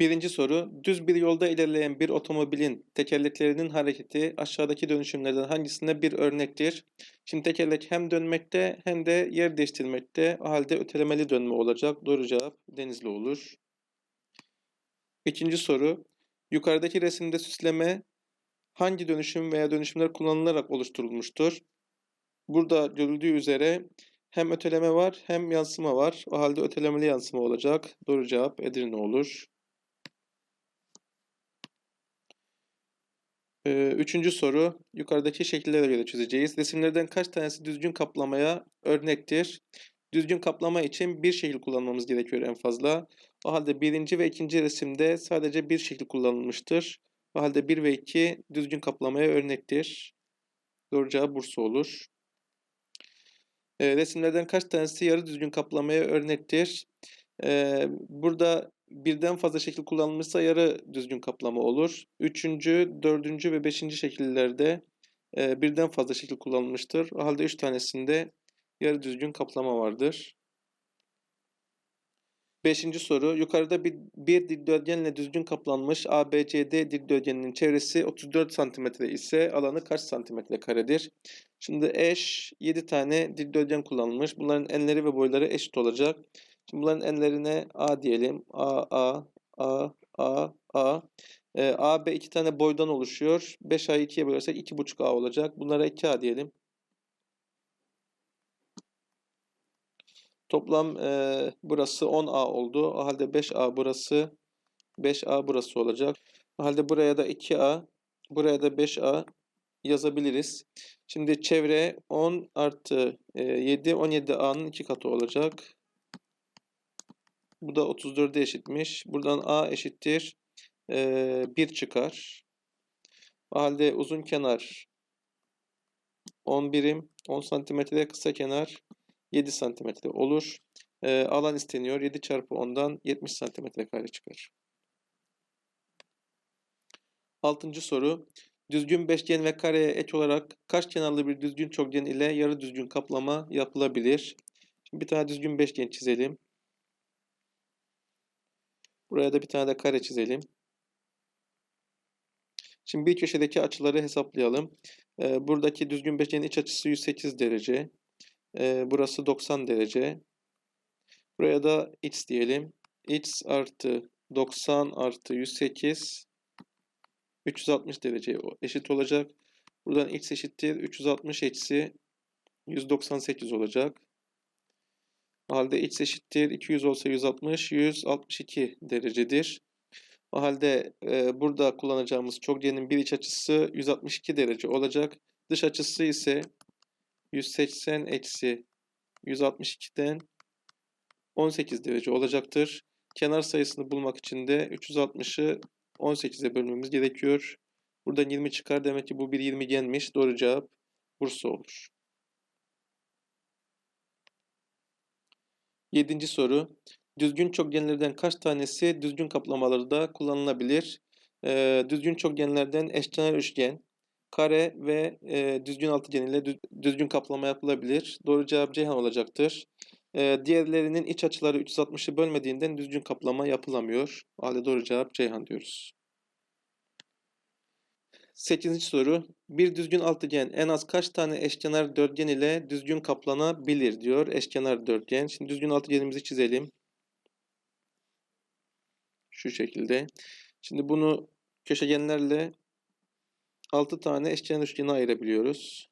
Birinci soru, düz bir yolda ilerleyen bir otomobilin tekerleklerinin hareketi aşağıdaki dönüşümlerden hangisinde bir örnektir? Şimdi tekerlek hem dönmekte hem de yer değiştirmekte. O halde ötelemeli dönme olacak. Doğru cevap Denizli olur. İkinci soru, yukarıdaki resimde süsleme hangi dönüşüm veya dönüşümler kullanılarak oluşturulmuştur? Burada görüldüğü üzere hem öteleme var hem yansıma var. O halde ötelemeli yansıma olacak. Doğru cevap Edirne olur. Üçüncü soru yukarıdaki şekillere göre çözeceğiz. Resimlerden kaç tanesi düzgün kaplamaya örnektir? Düzgün kaplama için bir şekil kullanmamız gerekiyor en fazla. O halde birinci ve ikinci resimde sadece bir şekil kullanılmıştır. O halde 1 ve 2 düzgün kaplamaya örnektir. Doğru cevap Bursa olur. Ee, resimlerden kaç tanesi yarı düzgün kaplamaya örnektir? Ee, burada birden fazla şekil kullanılmışsa yarı düzgün kaplama olur. Üçüncü, dördüncü ve beşinci şekillerde e, birden fazla şekil kullanılmıştır. O halde üç tanesinde yarı düzgün kaplama vardır. Beşinci soru. Yukarıda bir, bir dikdörtgenle düzgün kaplanmış ABCD dikdörtgeninin çevresi 34 cm ise alanı kaç santimetre karedir? Şimdi eş 7 tane dikdörtgen kullanılmış. Bunların enleri ve boyları eşit olacak. Şimdi bunların enlerine A diyelim. A, A, A, A, A. Ee, A, B iki tane boydan oluşuyor. 5A'yı 2'ye bölersek 2,5A olacak. Bunlara 2A diyelim. Toplam e, burası 10A oldu. O halde 5A burası, 5A burası olacak. O halde buraya da 2A, buraya da 5A yazabiliriz. Şimdi çevre 10 artı e, 7, 17A'nın 2 katı olacak. Bu da 34'e eşitmiş. Buradan A eşittir. E, 1 çıkar. O halde uzun kenar 10 birim, 10 santimetre kısa kenar 7 santimetre olur. Alan isteniyor. 7 çarpı 10'dan 70 santimetre kare çıkar. Altıncı soru. Düzgün beşgen ve kareye ek olarak kaç kenarlı bir düzgün çokgen ile yarı düzgün kaplama yapılabilir? Şimdi bir tane düzgün beşgen çizelim. Buraya da bir tane de kare çizelim. Şimdi bir köşedeki açıları hesaplayalım. Ee, buradaki düzgün beşgenin iç açısı 108 derece. Ee, burası 90 derece. Buraya da x diyelim. x artı 90 artı 108 360 derece eşit olacak. Buradan x eşittir 360 eksi 198 olacak. O halde x eşittir 200 olsa 160, 162 derecedir. O halde e, burada kullanacağımız çokgenin bir iç açısı 162 derece olacak. Dış açısı ise 180 eksi 162'den 18 derece olacaktır. Kenar sayısını bulmak için de 360'ı 18'e bölmemiz gerekiyor. Buradan 20 çıkar. Demek ki bu bir 20 gelmiş. Doğru cevap Bursa olur. Yedinci soru. Düzgün çokgenlerden kaç tanesi düzgün kaplamalarda kullanılabilir? Ee, düzgün çokgenlerden eşkenar üçgen, kare ve e, düzgün altıgen ile düz, düzgün kaplama yapılabilir. Doğru cevap Ceyhan olacaktır. Ee, diğerlerinin iç açıları 360'ı bölmediğinden düzgün kaplama yapılamıyor. O halde doğru cevap Ceyhan diyoruz. 8. soru. Bir düzgün altıgen en az kaç tane eşkenar dörtgen ile düzgün kaplanabilir diyor. Eşkenar dörtgen. Şimdi düzgün altıgenimizi çizelim. Şu şekilde. Şimdi bunu köşegenlerle 6 tane eşkenar üçgene ayırabiliyoruz.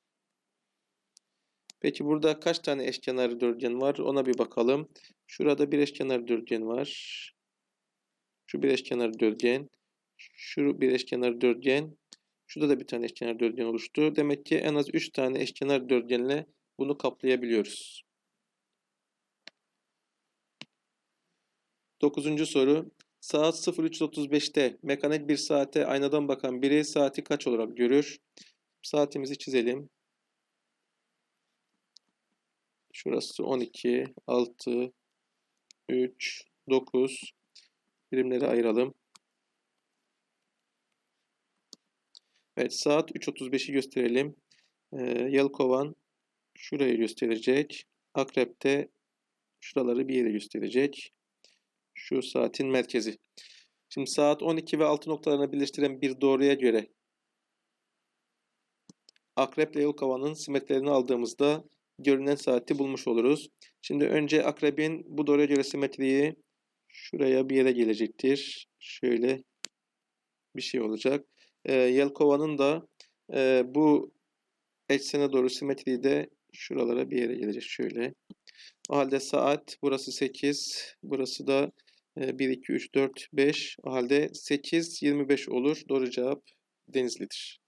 Peki burada kaç tane eşkenar dörtgen var? Ona bir bakalım. Şurada bir eşkenar dörtgen var. Şu bir eşkenar dörtgen. Şu bir eşkenar dörtgen. Şurada da bir tane eşkenar dörtgen oluştu. Demek ki en az 3 tane eşkenar dörtgenle bunu kaplayabiliyoruz. Dokuzuncu soru. Saat 03.35'te mekanik bir saate aynadan bakan biri saati kaç olarak görür? Saatimizi çizelim. Şurası 12, 6, 3, 9. Birimleri ayıralım. Evet saat 3.35'i gösterelim. Ee, Yelkovan şurayı gösterecek. Akrep de şuraları bir yere gösterecek. Şu saatin merkezi. Şimdi saat 12 ve 6 noktalarını birleştiren bir doğruya göre akrep ile yelkovanın simetrilerini aldığımızda görünen saati bulmuş oluruz. Şimdi önce akrebin bu doğruya göre simetriği şuraya bir yere gelecektir. Şöyle bir şey olacak. Ee, yelkovanın da e, bu eksene doğru simetriği de şuralara bir yere gelecek. Şöyle. O halde saat burası 8. Burası da e, 1, 2, 3, 4, 5. O halde 8, 25 olur. Doğru cevap Denizli'dir.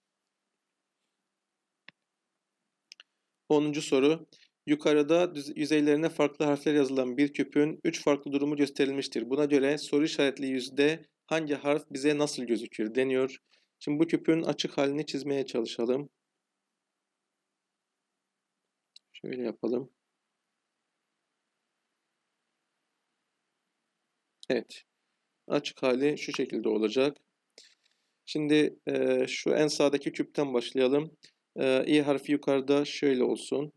10. soru. Yukarıda yüzeylerine farklı harfler yazılan bir küpün 3 farklı durumu gösterilmiştir. Buna göre soru işaretli yüzde hangi harf bize nasıl gözükür deniyor. Şimdi bu küpün açık halini çizmeye çalışalım. Şöyle yapalım. Evet. Açık hali şu şekilde olacak. Şimdi eee, şu en sağdaki küpten başlayalım. Eee, i harfi yukarıda şöyle olsun.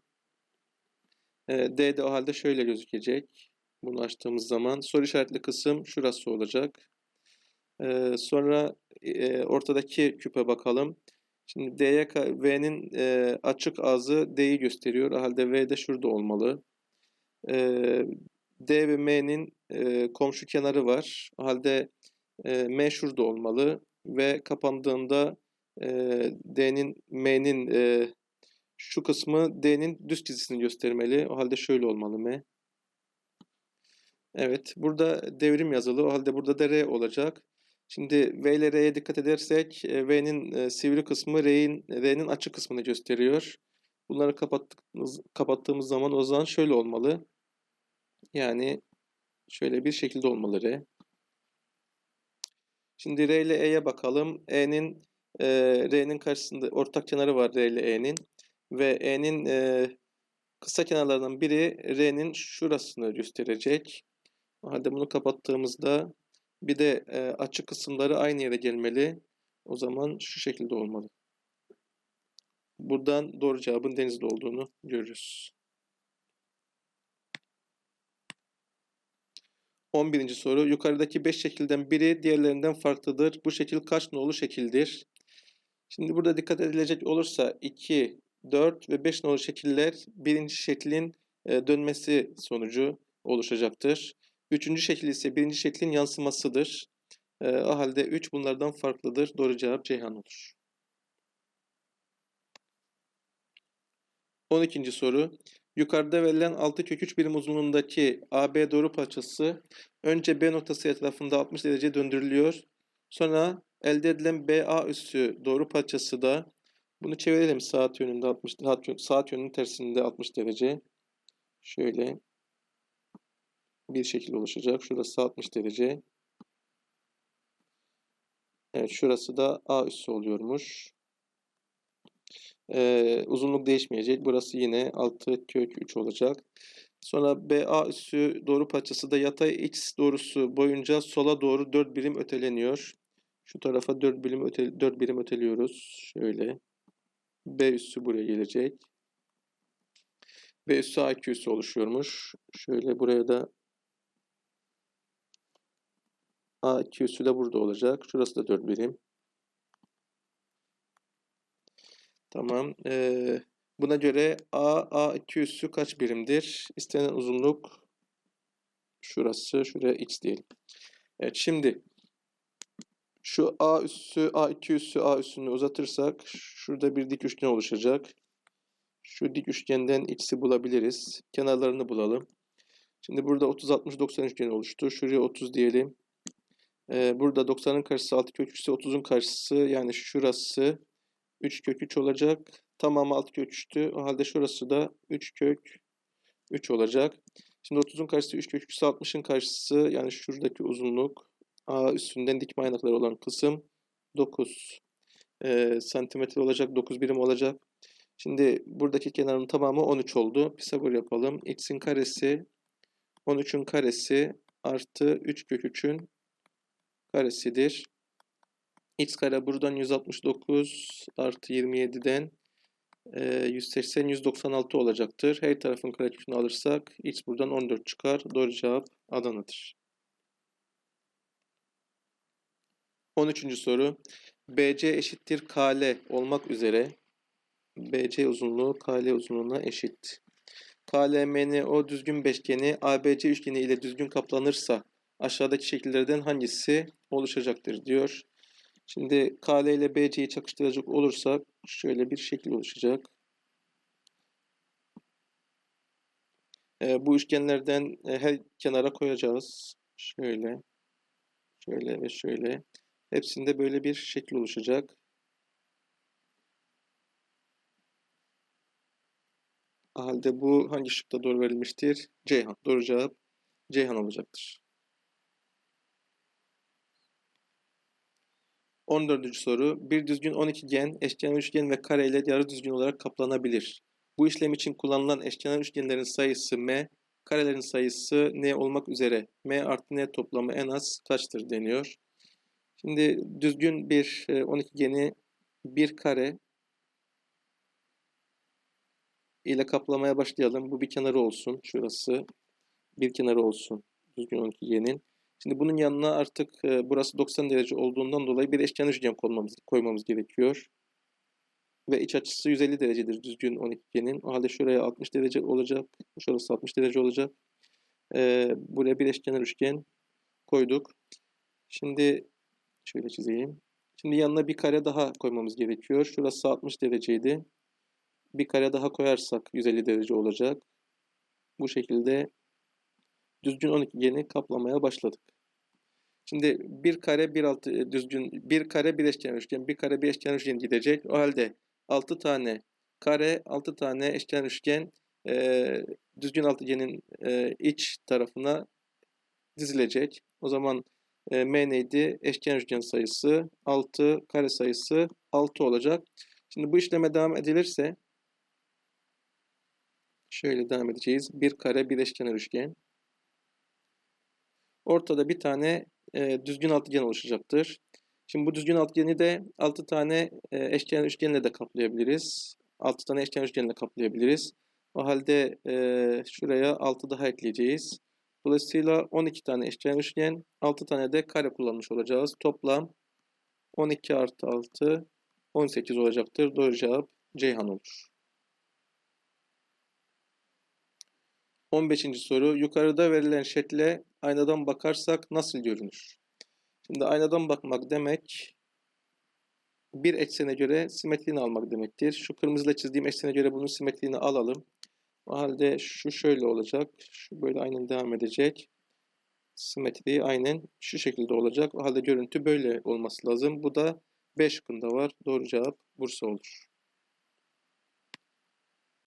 Eee, D de o halde şöyle gözükecek. Bunu açtığımız zaman soru işaretli kısım şurası olacak. Eee, sonra eee, ortadaki küpe bakalım. Şimdi D'ye V'nin eee, açık ağzı D'yi gösteriyor. Halde V de şurada olmalı. Eee, D ve M'nin eee, komşu kenarı var. Halde eee, M şurada olmalı ve kapandığında eee, D'nin M'nin eee, şu kısmı D'nin düz çizgisini göstermeli. O halde şöyle olmalı M. Evet, burada devrim yazılı. O halde burada da R olacak. Şimdi V ile R'ye dikkat edersek e, V'nin e, sivri kısmı R'nin R'nin açık kısmını gösteriyor. Bunları kapattığımız, kapattığımız zaman o zaman şöyle olmalı. Yani şöyle bir şekilde olmalı R. Şimdi R ile E'ye bakalım. E'nin e, R'nin karşısında ortak kenarı var R ile E'nin ve E'nin e, kısa kenarlarından biri R'nin şurasını gösterecek. Halde bunu kapattığımızda bir de e, açık kısımları aynı yere gelmeli. O zaman şu şekilde olmalı. Buradan doğru cevabın denizde olduğunu görürüz. 11. soru. Yukarıdaki 5 şekilden biri diğerlerinden farklıdır. Bu şekil kaç nolu şekildir? Şimdi burada dikkat edilecek olursa 2, 4 ve 5 nolu şekiller birinci şeklin e, dönmesi sonucu oluşacaktır. Üçüncü şekil ise birinci şeklin yansımasıdır. E, o halde 3 bunlardan farklıdır. Doğru cevap Ceyhan olur. 12. soru. Yukarıda verilen 6 kök 3 birim uzunluğundaki AB doğru parçası önce B noktası etrafında 60 derece döndürülüyor. Sonra elde edilen BA üssü doğru parçası da bunu çevirelim saat yönünde 60 saat yön- saat yönünün tersinde 60 derece. Şöyle bir şekil oluşacak. Şurası 60 derece. Evet şurası da A üssü oluyormuş. Ee, uzunluk değişmeyecek. Burası yine 6 kök 3 olacak. Sonra BA üssü doğru parçası da yatay x doğrusu boyunca sola doğru 4 birim öteleniyor. Şu tarafa 4 birim öte, 4 birim öteliyoruz. Şöyle. B üssü buraya gelecek. B üssü AQ üssü oluşuyormuş. Şöyle buraya da AQ üssü de burada olacak. Şurası da 4 birim. Tamam. Ee, buna göre A, A2 üssü kaç birimdir? İstenen uzunluk şurası. Şuraya x diyelim. Evet şimdi şu A üssü, A2 üssü, A üssünü uzatırsak şurada bir dik üçgen oluşacak. Şu dik üçgenden x'i bulabiliriz. Kenarlarını bulalım. Şimdi burada 30, 60, 90 üçgeni oluştu. Şuraya 30 diyelim. Ee, burada 90'ın karşısı 6 kök 3 ise 30'un karşısı yani şurası 3 kök 3 olacak. Tamamı 6 kök 3'tü. O halde şurası da 3 kök 3 olacak. Şimdi 30'un karşısı 3 kök 3 ise 60'ın karşısı yani şuradaki uzunluk A üstünden dikme aynakları olan kısım 9 e, santimetre olacak. 9 birim olacak. Şimdi buradaki kenarın tamamı 13 oldu. Pisagor yapalım. X'in karesi 13'ün karesi artı 3 kök 3'ün karesidir. X kare buradan 169 artı 27'den e, 180 196 olacaktır. Her tarafın karekökünü alırsak x buradan 14 çıkar. Doğru cevap Adana'dır. 13. soru. BC eşittir KL olmak üzere BC uzunluğu KL uzunluğuna eşit. KLMNO düzgün beşgeni ABC üçgeni ile düzgün kaplanırsa aşağıdaki şekillerden hangisi oluşacaktır diyor. Şimdi KL ile BC'yi çakıştıracak olursak şöyle bir şekil oluşacak. Ee, bu üçgenlerden e, her kenara koyacağız. Şöyle, şöyle ve şöyle. Hepsinde böyle bir şekil oluşacak. Halde bu hangi şıkta doğru verilmiştir? Ceyhan. Doğru cevap Ceyhan olacaktır. 14. soru. Bir düzgün 12 gen, eşkenar üçgen ve kare ile yarı düzgün olarak kaplanabilir. Bu işlem için kullanılan eşkenar üçgenlerin sayısı m, karelerin sayısı n olmak üzere m artı n toplamı en az kaçtır deniyor. Şimdi düzgün bir e, 12 geni bir kare ile kaplamaya başlayalım. Bu bir kenarı olsun. Şurası bir kenarı olsun. Düzgün 12 genin. Şimdi bunun yanına artık e, burası 90 derece olduğundan dolayı bir eşkenar üçgen koymamız, koymamız gerekiyor. Ve iç açısı 150 derecedir düzgün 12 genin. O halde şuraya 60 derece olacak. Şurası 60 derece olacak. E, buraya bir eşkenar üçgen koyduk. Şimdi şöyle çizeyim. Şimdi yanına bir kare daha koymamız gerekiyor. Şurası 60 dereceydi. Bir kare daha koyarsak 150 derece olacak. Bu şekilde düzgün 12 geni kaplamaya başladık. Şimdi bir kare bir altı e, düzgün bir kare bir eşkenar üçgen bir kare bir eşkenar üçgen gidecek. O halde 6 tane kare 6 tane eşkenar üçgen e, düzgün altıgenin e, iç tarafına dizilecek. O zaman e, M neydi? Eşkenar üçgen sayısı 6, kare sayısı 6 olacak. Şimdi bu işleme devam edilirse şöyle devam edeceğiz. Bir kare bir eşkenar üçgen. Ortada bir tane e, düzgün altıgen oluşacaktır. Şimdi bu düzgün altıgeni de 6 tane e, eşkenar üçgenle de kaplayabiliriz. 6 tane eşkenar üçgenle kaplayabiliriz. O halde e, şuraya 6 daha ekleyeceğiz. Dolayısıyla 12 tane eşkenar üçgen, 6 tane de kare kullanmış olacağız. Toplam 12 artı 6, 18 olacaktır. Doğru cevap Ceyhan olur. 15. soru. Yukarıda verilen şekle aynadan bakarsak nasıl görünür? Şimdi aynadan bakmak demek bir eksene göre simetriğini almak demektir. Şu kırmızıyla çizdiğim eksene göre bunun simetriğini alalım. O halde şu şöyle olacak. Şu böyle aynen devam edecek. Simetriği aynen şu şekilde olacak. O halde görüntü böyle olması lazım. Bu da B şıkkında var. Doğru cevap Bursa olur.